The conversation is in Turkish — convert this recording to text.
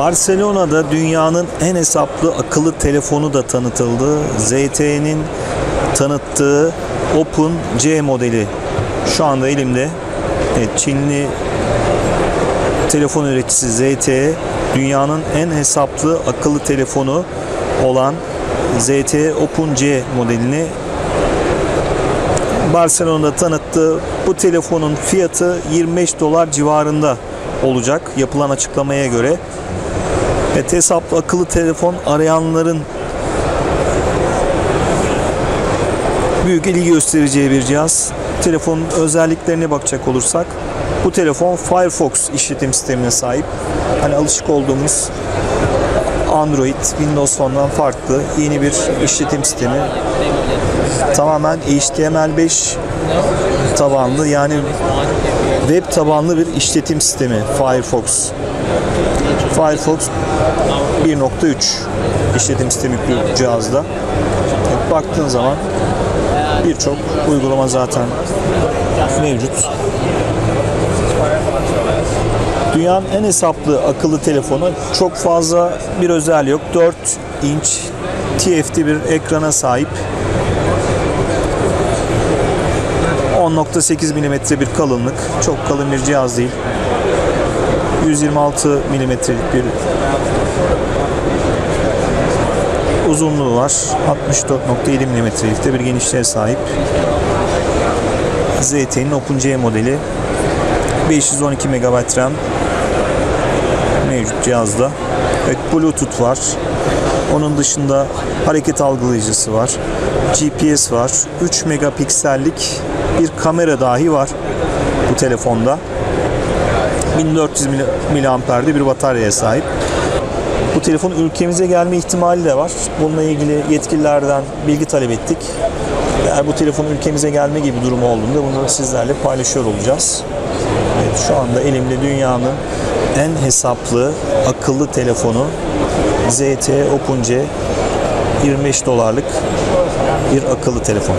Barcelona'da dünyanın en hesaplı akıllı telefonu da tanıtıldı. ZTE'nin tanıttığı Open C modeli şu anda elimde. Evet, Çinli telefon üreticisi ZTE dünyanın en hesaplı akıllı telefonu olan ZTE Open C modelini Barcelona'da tanıttı. Bu telefonun fiyatı 25 dolar civarında olacak yapılan açıklamaya göre. Evet, hesaplı akıllı telefon arayanların büyük ilgi göstereceği bir cihaz. Telefonun özelliklerine bakacak olursak bu telefon Firefox işletim sistemine sahip. Hani alışık olduğumuz Android, Windows Phone'dan farklı yeni bir işletim sistemi. Tamamen HTML5 tabanlı yani web tabanlı bir işletim sistemi Firefox. Firefox 1.3 işletim sistemi yüklü cihazda. Baktığın zaman birçok uygulama zaten mevcut. Dünyanın en hesaplı akıllı telefonu çok fazla bir özel yok. 4 inç TFT bir ekrana sahip. 10.8 mm bir kalınlık. Çok kalın bir cihaz değil. 126 mm'lik bir uzunluğu var. 64.7 mm'lik de bir genişliğe sahip. ZTE'nin OpenC modeli. 512 MB RAM mevcut cihazda. Evet, Bluetooth var. Onun dışında hareket algılayıcısı var. GPS var. 3 megapiksellik bir kamera dahi var bu telefonda. 1400 miliamper'de bir bataryaya sahip. Bu telefon ülkemize gelme ihtimali de var. Bununla ilgili yetkililerden bilgi talep ettik. Eğer bu telefon ülkemize gelme gibi durumu olduğunda bunu sizlerle paylaşıyor olacağız. Evet, şu anda elimde dünyanın en hesaplı akıllı telefonu ZTE Open C 25 dolarlık bir akıllı telefon.